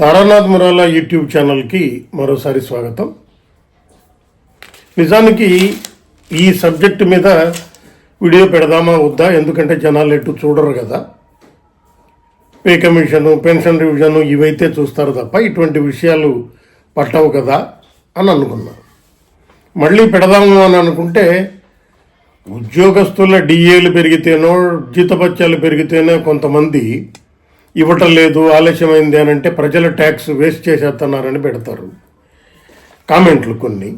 Taranath మురాలా YouTube ఛానల్కి మరోసారి స్వాగతం. నిజానికి ఈ సబ్జెక్ట్ మీద వీడియో పెడదామా వద్దా? ఎందుకంటే జనాలు ఎటు చూడరు కదా. పే కమిషను పెన్షన్ రివిజను ఇవైతే చూస్తారు తప్ప ఇటువంటి విషయాలు పట్టవు కదా అని అనుకున్నా. మళ్ళీ పెడదాము అని అనుకుంటే ఉద్యోగస్తుల డిఏలు పెరిగితేనో జీతభత్యాలు పెరిగితేనో కొంతమంది ఇవ్వటం లేదు ఆలస్యమైంది అని అంటే ప్రజల ట్యాక్స్ వేస్ట్ చేసేస్తున్నారని పెడతారు. కామెంట్లు కొన్ని.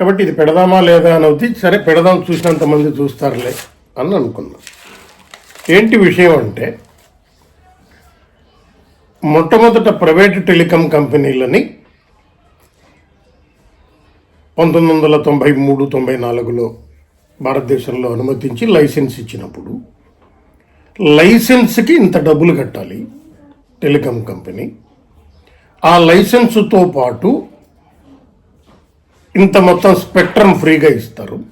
కాబట్టి ఇది పెడదామా లేదా అని అవుతుంది సరే పెడదాం చూసినంతమంది చూస్తారులే అని అనుకున్నాం. ఏంటి విషయం అంటే మొట్టమొదట ప్రైవేట్ టెలికాం కంపెనీలని పంతొమ్మిది వందల తొంభై మూడు తొంభై నాలుగులో భారతదేశంలో అనుమతించి లైసెన్స్ ఇచ్చినప్పుడు లైసెన్స్కి ఇంత డబ్బులు కట్టాలి టెలికాం కంపెనీ. ఆ లైసెన్సుతో పాటు ఇంత మొత్తం స్పెక్ట్రమ్ ఫ్రీగా ఇస్తారు.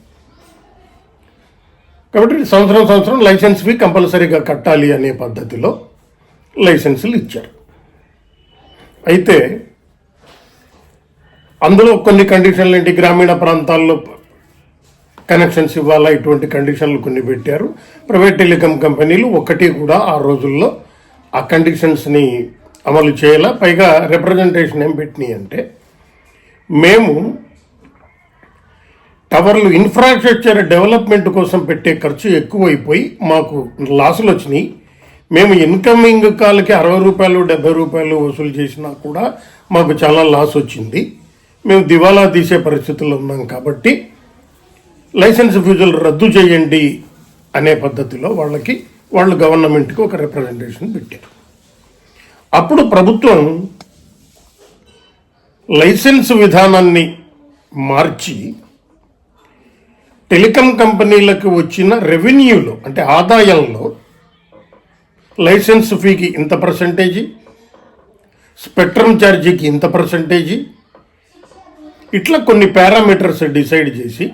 కాబట్టి సంవత్సరం సంవత్సరం లైసెన్స్ ఫీ కంపల్సరీగా కట్టాలి అనే పద్ధతిలో లైసెన్సులు ఇచ్చారు. అయితే అందులో కొన్ని కండిషన్లు ఏంటి? గ్రామీణ ప్రాంతాల్లో కనెక్షన్స్ ఇవ్వాలా? ఇటువంటి కండిషన్లు కొన్ని పెట్టారు. ప్రైవేట్ టెలికాం కంపెనీలు ఒకటి కూడా ఆ రోజుల్లో ఆ కండిషన్స్ని అమలు చేయాల? పైగా రిప్రజెంటేషన్ ఏం పెట్టినాయి అంటే మేము టవర్లు ఇన్ఫ్రాస్ట్రక్చర్ డెవలప్మెంట్ కోసం పెట్టే ఖర్చు ఎక్కువైపోయి మాకు లాసులు వచ్చినాయి. మేము ఇన్కమింగ్ కాల్కి అరవై రూపాయలు డెబ్బై రూపాయలు వసూలు చేసినా కూడా మాకు చాలా లాస్ వచ్చింది. మేము దివాలా తీసే పరిస్థితుల్లో ఉన్నాం కాబట్టి లైసెన్స్ ఫ్యూజులు రద్దు చేయండి అనే పద్ధతిలో వాళ్ళకి వాళ్ళు గవర్నమెంట్కి ఒక రిప్రజెంటేషన్ పెట్టారు. అప్పుడు ప్రభుత్వం లైసెన్స్ విధానాన్ని మార్చి టెలికాం కంపెనీలకు వచ్చిన రెవెన్యూలో అంటే ఆదాయంలో లైసెన్స్ ఫీకి ఇంత పర్సంటేజీ స్పెక్ట్రమ్ ఛార్జీకి ఇంత పర్సంటేజీ ఇట్లా కొన్ని పారామీటర్స్ డిసైడ్ చేసి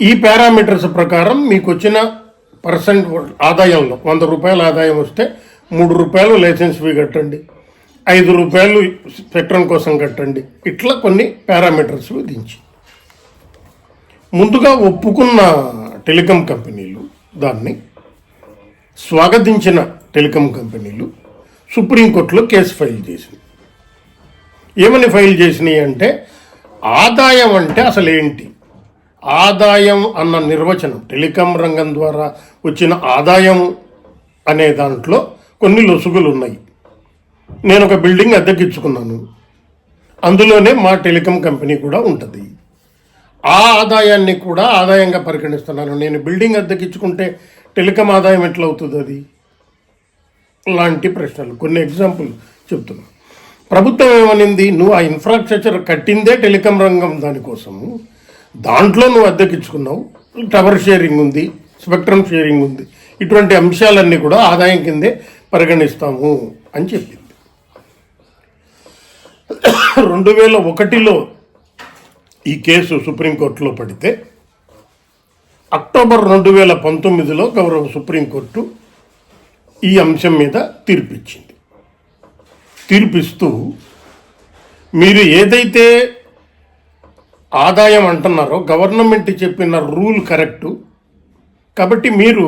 ఈ పారామీటర్స్ ప్రకారం మీకు వచ్చిన పర్సెంట్ ఆదాయంలో వంద రూపాయల ఆదాయం వస్తే మూడు రూపాయలు లైసెన్స్ ఫీ కట్టండి ఐదు రూపాయలు స్పెక్ట్రమ్ కోసం కట్టండి. ఇట్లా కొన్ని పారామీటర్స్ విధించి. ముందుగా ఒప్పుకున్న టెలికాం కంపెనీలు దాన్ని స్వాగతించిన టెలికాం కంపెనీలు సుప్రీంకోర్టులో కేసు ఫైల్ చేసింది. ఏమని ఫైల్ చేసినాయి అంటే ఆదాయం అంటే అసలు ఏంటి ఆదాయం అన్న నిర్వచనం టెలికాం రంగం ద్వారా వచ్చిన ఆదాయం అనే దాంట్లో కొన్ని లొసుగులు ఉన్నాయి నేను ఒక బిల్డింగ్ అద్దెకిచ్చుకున్నాను. అందులోనే మా టెలికాం కంపెనీ కూడా ఉంటుంది. ఆ ఆదాయాన్ని కూడా ఆదాయంగా పరిగణిస్తున్నాను. నేను బిల్డింగ్ అద్దెకిచ్చుకుంటే టెలికాం ఆదాయం ఎట్లా అవుతుంది అది? లాంటి ప్రశ్నలు కొన్ని ఎగ్జాంపుల్ చెప్తున్నాను ప్రభుత్వం ఏమనింది? నువ్వు ఆ ఇన్ఫ్రాస్ట్రక్చర్ కట్టిందే టెలికాం రంగం దానికోసము. దాంట్లో నువ్వు అద్దెకిచ్చుకున్నావు. టవర్ షేరింగ్ ఉంది స్పెక్ట్రమ్ షేరింగ్ ఉంది. ఇటువంటి అంశాలన్నీ కూడా ఆదాయం కిందే పరిగణిస్తాము అని చెప్పింది. రెండు వేల ఒకటిలో ఈ కేసు సుప్రీంకోర్టులో పడితే అక్టోబర్ రెండు వేల పంతొమ్మిదిలో గౌరవ సుప్రీంకోర్టు ఈ అంశం మీద తీర్పిచ్చింది. తీర్పిస్తూ మీరు ఏదైతే ఆదాయం అంటున్నారో. గవర్నమెంట్ చెప్పిన రూల్ కరెక్టు. కాబట్టి మీరు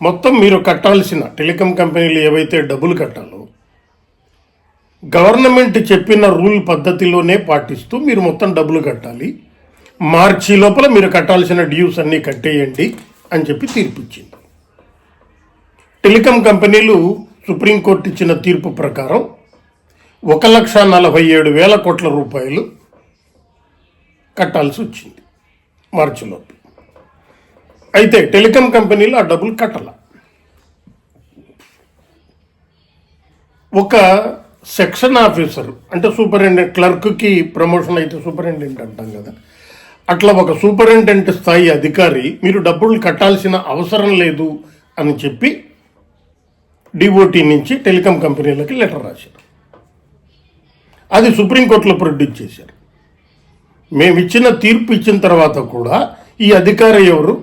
మొత్తం మీరు కట్టాల్సిన టెలికాం కంపెనీలు ఏవైతే డబ్బులు కట్టాలో గవర్నమెంట్ చెప్పిన రూల్ పద్ధతిలోనే పాటిస్తూ మీరు మొత్తం డబ్బులు కట్టాలి. మార్చి లోపల మీరు కట్టాల్సిన డ్యూస్ అన్నీ కట్టేయండి అని చెప్పి తీర్పు ఇచ్చింది టెలికాం కంపెనీలు సుప్రీంకోర్టు ఇచ్చిన తీర్పు ప్రకారం ఒక లక్ష నలభై ఏడు వేల కోట్ల రూపాయలు కట్టాల్సి వచ్చింది మార్చిలోపు. అయితే టెలికాం కంపెనీలు ఆ డబ్బులు కట్టాల. ఒక సెక్షన్ ఆఫీసర్ అంటే సూపరింటెండెంట్ క్లర్క్కి ప్రమోషన్ అయితే సూపరింటెండెంట్ అంటాం కదా అట్లా ఒక సూపరింటెండెంట్ స్థాయి అధికారి మీరు డబ్బులు కట్టాల్సిన అవసరం లేదు అని చెప్పి డిఓటి నుంచి టెలికాం కంపెనీలకి లెటర్ రాశారు. అది సుప్రీంకోర్టులో ప్రొడ్యూస్ చేశారు. మేము ఇచ్చిన తీర్పు ఇచ్చిన తర్వాత కూడా ఈ అధికారి ఎవరు?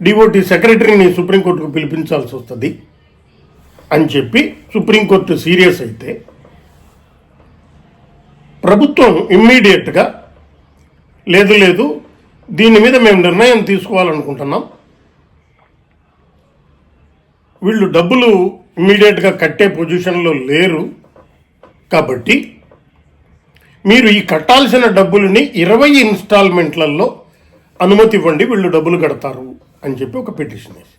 డిఓటి సెక్రటరీని సుప్రీంకోర్టుకు పిలిపించాల్సి వస్తుంది అని చెప్పి సుప్రీంకోర్టు సీరియస్ అయితే ప్రభుత్వం ఇమ్మీడియట్గా లేదు లేదు దీని మీద మేము నిర్ణయం తీసుకోవాలనుకుంటున్నాం. వీళ్ళు డబ్బులు ఇమ్మీడియట్గా కట్టే పొజిషన్లో లేరు కాబట్టి మీరు ఈ కట్టాల్సిన డబ్బులని ఇరవై ఇన్స్టాల్మెంట్లలో అనుమతి ఇవ్వండి వీళ్ళు డబ్బులు కడతారు అని చెప్పి ఒక పిటిషన్ వేసి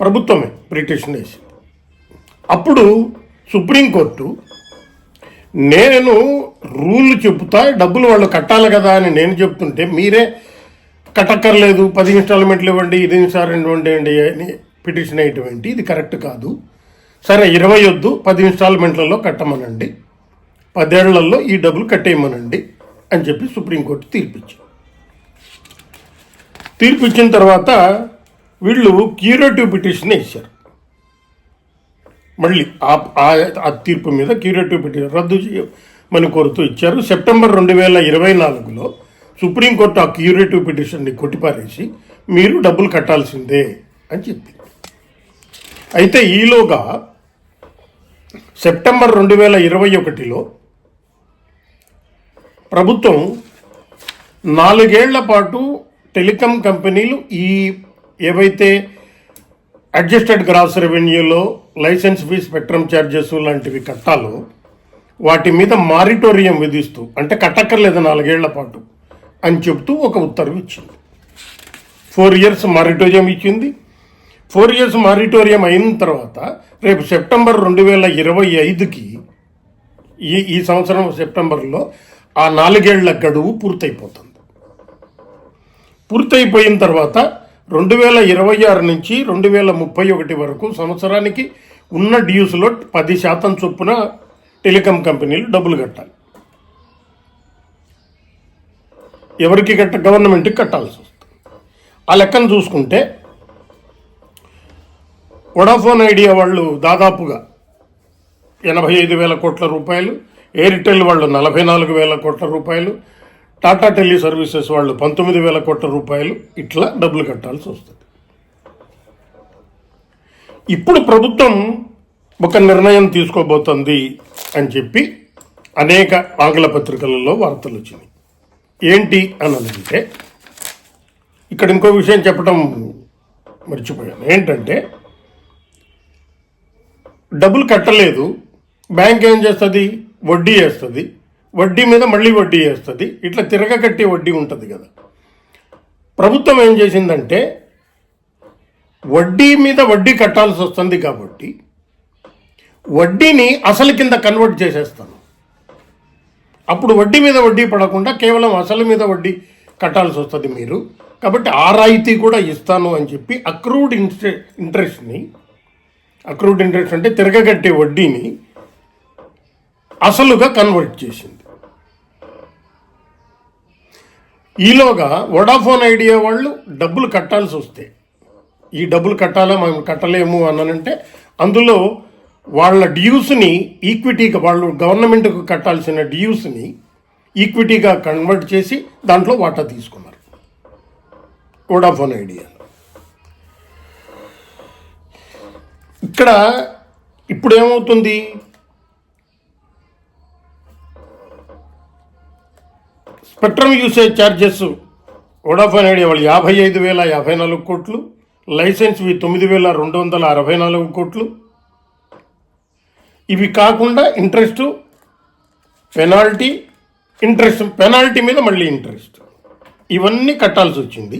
ప్రభుత్వమే పిటిషన్ వేసి అప్పుడు సుప్రీంకోర్టు నేను రూల్ చెబుతా డబ్బులు వాళ్ళు కట్టాలి కదా అని నేను చెప్తుంటే మీరే కట్టక్కర్లేదు పది ఇన్స్టాల్మెంట్లు ఇవ్వండి ఇది ఇన్స్టాల్మెంట్ ఇవ్వండి అని పిటిషన్ వేయటం ఏంటి? ఇది కరెక్ట్ కాదు. సరే ఇరవై వద్దు పది ఇన్స్టాల్మెంట్లలో కట్టమనండి. పదేళ్ళలో ఈ డబ్బులు కట్టేయమనండి అని చెప్పి సుప్రీంకోర్టు తీర్పిచ్చింది. తీర్పిచ్చిన తర్వాత వీళ్ళు క్యూరేటివ్ పిటిషన్ వేశారు మళ్ళీ ఆ- ఆ- ఆ తీర్పు మీద క్యూరేటివ్ పిటిషన్ రద్దు చేయమని కోరుతూ ఇచ్చారు. సెప్టెంబర్ రెండు వేల ఇరవై నాలుగులో సుప్రీంకోర్టు ఆ క్యూరేటివ్ పిటిషన్ని కొట్టిపారేసి మీరు డబ్బులు కట్టాల్సిందే అని చెప్పింది. అయితే ఈలోగా సెప్టెంబర్ రెండు వేల ఇరవై ఒకటిలో ప్రభుత్వం నాలుగేళ్ళ పాటు టెలికాం కంపెనీలు ఈ ఏవైతే అడ్జస్టెడ్ గ్రాస్ రెవెన్యూలో లైసెన్స్ ఫీ స్పెక్ట్రమ్ ఛార్జెస్ లాంటివి కట్టాలో వాటి మీద మారిటోరియం విధిస్తూ అంటే కట్టక్కర్లేదు నాలుగేళ్ళ పాటు అని చెప్తూ ఒక ఉత్తర్వు ఇచ్చింది. ఫోర్ ఇయర్స్ మారిటోరియం ఇచ్చింది. ఫోర్ ఇయర్స్ మారిటోరియం అయిన తర్వాత రేపు సెప్టెంబర్ రెండు వేల ఇరవై ఐదుకి ఈ ఈ సంవత్సరం సెప్టెంబర్లో ఆ నాలుగేళ్ళ గడువు పూర్తయిపోతుంది. పూర్తయిపోయిన తర్వాత రెండు వేల ఇరవై ఆరు నుంచి రెండు వేల ముప్పై ఒకటి వరకు సంవత్సరానికి ఉన్న డ్యూస్లో పది శాతం చొప్పున టెలికాం కంపెనీలు డబ్బులు కట్టాలి. ఎవరికి కట్ట గవర్నమెంట్కి కట్టాల్సి వస్తుంది. ఆ లెక్కను చూసుకుంటే వొడాఫోన్ ఐడియా వాళ్ళు దాదాపుగా ఎనభై ఐదు వేల కోట్ల రూపాయలు ఎయిర్టెల్ వాళ్ళు నలభై నాలుగు వేల కోట్ల రూపాయలు టాటా టెలి సర్వీసెస్ వాళ్ళు పంతొమ్మిది వేల కోట్ల రూపాయలు. ఇట్లా డబ్బులు కట్టాల్సి వస్తుంది. ఇప్పుడు ప్రభుత్వం ఒక నిర్ణయం తీసుకోబోతోంది అని చెప్పి అనేక ఆంగ్ల పత్రికలలో వార్తలు వచ్చినాయి. ఏంటి అని అంటే ఇక్కడ ఇంకో విషయం చెప్పడం మర్చిపోయాను. ఏంటంటే డబ్బులు కట్టలేదు. బ్యాంక్ ఏం చేస్తుంది? వడ్డీ వేస్తుంది. వడ్డీ మీద మళ్ళీ వడ్డీ వేస్తుంది. ఇట్లా తిరగకట్టే వడ్డీ ఉంటుంది కదా. ప్రభుత్వం ఏం చేసిందంటే వడ్డీ మీద వడ్డీ కట్టాల్సి వస్తుంది కాబట్టి వడ్డీని అసలు కింద కన్వర్ట్ చేసేస్తాను. అప్పుడు వడ్డీ మీద వడ్డీ పడకుండా కేవలం అసలు మీద వడ్డీ కట్టాల్సి వస్తుంది మీరు. కాబట్టి ఆ రాయితీ కూడా ఇస్తాను అని చెప్పి అక్రూడ్ ఇంట్రె ఇంట్రెస్ట్ని అక్రూడ్ ఇంట్రెస్ట్ అంటే తిరగగట్టే వడ్డీని అసలుగా కన్వర్ట్ చేసింది. ఈలోగా వడాఫోన్ ఐడియా వాళ్ళు డబ్బులు కట్టాల్సి వస్తే ఈ డబ్బులు కట్టాలా మనం కట్టలేము అనంటే అందులో వాళ్ళ డ్యూస్ని ఈక్విటీగా వాళ్ళు గవర్నమెంట్కు కట్టాల్సిన డ్యూస్ని ఈక్విటీగా కన్వర్ట్ చేసి దాంట్లో వాటా తీసుకున్నారు. వడాఫోన్ ఐడియా ఇక్కడ ఇప్పుడు ఏమవుతుంది spectrum usage charges Vodafone Idea వాళ్ళు యాభై ఐదు వేల యాభై నాలుగు కోట్లు లైసెన్స్ వి తొమ్మిది వేల రెండు వందల అరవై నాలుగు కోట్లు. ఇవి కాకుండా ఇంట్రెస్ట్ పెనాల్టీ ఇంట్రెస్ట్ పెనాల్టీ మీద మళ్ళీ ఇంట్రెస్ట్. ఇవన్నీ కట్టాల్సి వచ్చింది.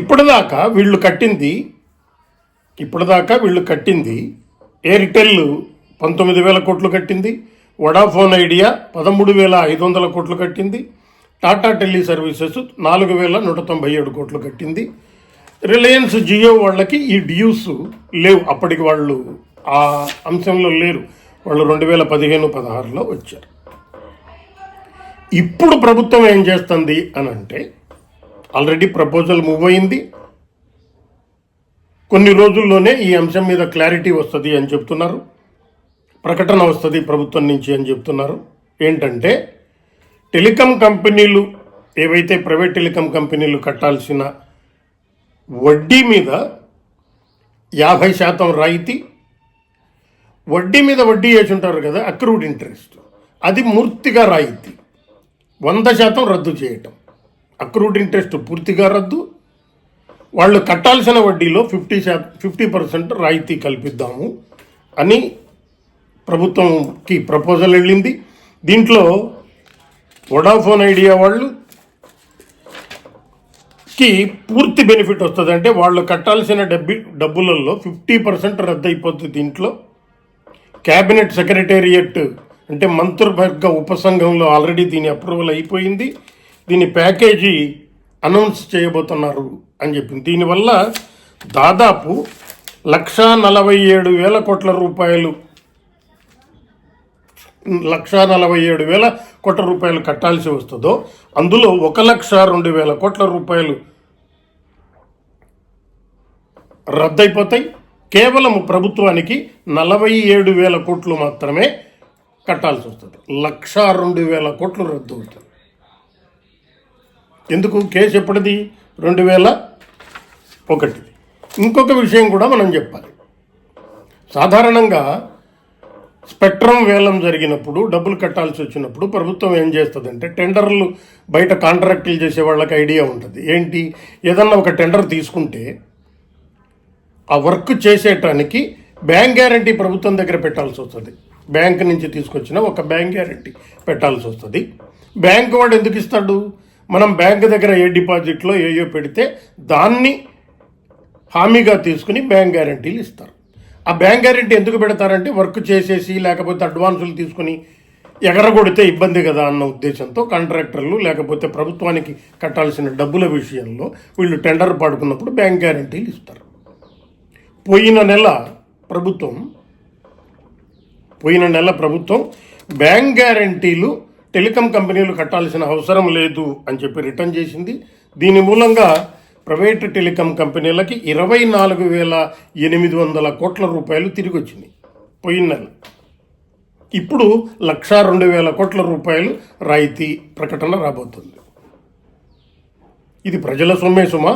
ఇప్పటిదాకా వీళ్ళు కట్టింది ఇప్పటిదాకా వీళ్ళు కట్టింది ఎయిర్టెల్ పంతొమ్మిది వేల కోట్లు కట్టింది వడాఫోన్ ఐడియా పదమూడు వేల ఐదు వందల కోట్లు కట్టింది టాటా టెలి సర్వీసెస్ నాలుగు వేల నూట తొంభై ఏడు కోట్లు కట్టింది. రిలయన్స్ జియో వాళ్ళకి ఈ డ్యూస్ లేవు. అప్పటికి వాళ్ళు ఆ అంశంలో లేరు. వాళ్ళు రెండు వేల పదిహేను పదహారులో వచ్చారు. ఇప్పుడు ప్రభుత్వం ఏం చేస్తుంది అని అంటే ఆల్రెడీ ప్రపోజల్ మూవ్ అయింది. కొన్ని రోజుల్లోనే ఈ అంశం మీద క్లారిటీ వస్తుంది అని చెప్తున్నారు. ప్రకటన వస్తుంది ప్రభుత్వం నుంచి అని చెప్తున్నారు. ఏంటంటే టెలికాం కంపెనీలు ఏవైతే ప్రైవేట్ టెలికాం కంపెనీలు కట్టాల్సిన వడ్డీ మీద యాభై శాతం రాయితీ వడ్డీ మీద వడ్డీ వేసి ఉంటారు కదా అక్రూడ్ ఇంట్రెస్ట్. అది మూర్తిగా రాయితీ. వంద శాతం రద్దు చేయటం. అక్రూడ్ ఇంట్రెస్ట్ పూర్తిగా రద్దు వాళ్ళు కట్టాల్సిన వడ్డీలో ఫిఫ్టీ శా ఫిఫ్టీ పర్సెంట్ రాయితీ కల్పిద్దాము అని ప్రభుత్వంకి ప్రపోజల్ వెళ్ళింది. దీంట్లో వొడాఫోన్ ఐడియా వాళ్ళు కి పూర్తి బెనిఫిట్ వస్తుంది. అంటే వాళ్ళు కట్టాల్సిన డబ్బి డబ్బులలో ఫిఫ్టీ పర్సెంట్ రద్దు అయిపోతుంది దీంట్లో. క్యాబినెట్ సెక్రటేరియట్ అంటే మంత్రివర్గ ఉపసంఘంలో ఆల్రెడీ దీని అప్రూవల్ అయిపోయింది. దీని ప్యాకేజీ అనౌన్స్ చేయబోతున్నారు అని చెప్పింది. దీనివల్ల దాదాపు లక్షా నలభై ఏడు వేల కోట్ల రూపాయలు లక్ష నలభై ఏడు వేల కోట్ల రూపాయలు కట్టాల్సి వస్తుందో అందులో ఒక లక్ష రెండు వేల కోట్ల రూపాయలు రద్దయిపోతాయి. కేవలం ప్రభుత్వానికి నలభై ఏడు వేల కోట్లు మాత్రమే కట్టాల్సి వస్తుంది. లక్ష రెండు వేల కోట్లు రద్దు అవుతుంది. ఎందుకు కేసు ఎప్పటిది రెండు వేల ఒకటిది. ఇంకొక విషయం కూడా మనం చెప్పాలి. సాధారణంగా స్పెక్ట్రమ్ వేలం జరిగినప్పుడు డబ్బులు కట్టాల్సి వచ్చినప్పుడు ప్రభుత్వం ఏం చేస్తుందంటే టెండర్లు బయట కాంట్రాక్టులు చేసే వాళ్ళకి ఐడియా ఉంటుంది. ఏంటి? ఏదన్నా ఒక టెండర్ తీసుకుంటే ఆ వర్క్ చేసేటానికి బ్యాంక్ గ్యారంటీ ప్రభుత్వం దగ్గర పెట్టాల్సి వస్తుంది. బ్యాంక్ నుంచి తీసుకొచ్చిన ఒక బ్యాంక్ గ్యారంటీ పెట్టాల్సి వస్తుంది. బ్యాంక్ వాడు ఎందుకు ఇస్తాడు? మనం బ్యాంక్ దగ్గర ఏ డిపాజిట్లో ఏయో పెడితే దాన్ని హామీగా తీసుకుని బ్యాంక్ గ్యారంటీలు ఇస్తారు. ఆ బ్యాంక్ గ్యారంటీ ఎందుకు పెడతారంటే వర్క్ చేసేసి లేకపోతే అడ్వాన్సులు తీసుకుని ఎగరగొడితే ఇబ్బంది కదా అన్న ఉద్దేశంతో కాంట్రాక్టర్లు లేకపోతే ప్రభుత్వానికి కట్టాల్సిన డబ్బుల విషయంలో వీళ్ళు టెండర్ పాడుకున్నప్పుడు బ్యాంక్ గ్యారంటీలు ఇస్తారు. పోయిన నెల ప్రభుత్వం పోయిన నెల ప్రభుత్వం బ్యాంక్ గ్యారంటీలు టెలికాం కంపెనీలు కట్టాల్సిన అవసరం లేదు అని చెప్పి రిటర్న్ చేసింది. దీని మూలంగా ప్రైవేట్ టెలికాం కంపెనీలకి ఇరవై నాలుగు వేల ఎనిమిది వందల కోట్ల రూపాయలు తిరిగి వచ్చింది పోయిన నెల. ఇప్పుడు లక్షా రెండు వేల కోట్ల రూపాయలు రాయితీ ప్రకటన రాబోతుంది. ఇది ప్రజల సొమ్మే సుమా?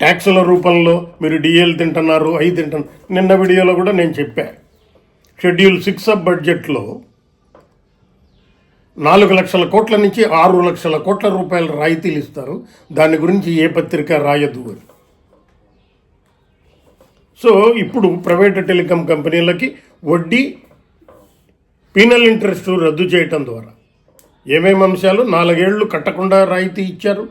ట్యాక్సుల రూపంలో మీరు డిఎల్ తింటున్నారు ఐ తింటున్నారు. నిన్న వీడియోలో కూడా నేను చెప్పా. షెడ్యూల్ సిక్స్ ఆఫ్ బడ్జెట్లో నాలుగు లక్షల కోట్ల నుంచి ఆరు లక్షల కోట్ల రూపాయల రాయితీలు ఇస్తారు. దాని గురించి ఏ పత్రిక రాయదు అని. సో ఇప్పుడు ప్రైవేట్ టెలికాం కంపెనీలకి వడ్డీ పీనల్ ఇంట్రెస్ట్ రద్దు చేయటం ద్వారా ఏమేమి అంశాలు నాలుగేళ్ళు కట్టకుండా రాయితీ ఇచ్చారు?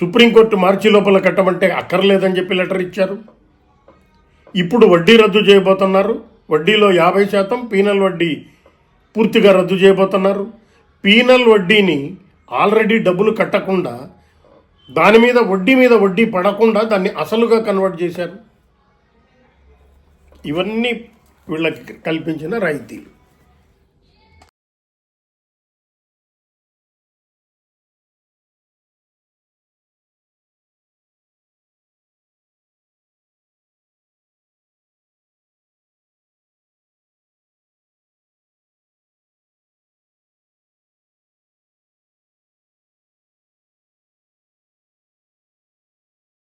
సుప్రీంకోర్టు మార్చి లోపల కట్టమంటే అక్కర్లేదని చెప్పి లెటర్ ఇచ్చారు. ఇప్పుడు వడ్డీ రద్దు చేయబోతున్నారు. వడ్డీలో యాభై శాతం పీనల్ వడ్డీ పూర్తిగా రద్దు చేయబోతున్నారు. పీనల్ వడ్డీని ఆల్రెడీ డబ్బులు కట్టకుండా దాని మీద వడ్డీ మీద వడ్డీ పడకుండా దాన్ని అసలుగా కన్వర్ట్ చేశారు. ఇవన్నీ వీళ్ళకి కల్పించిన రాయితీలు.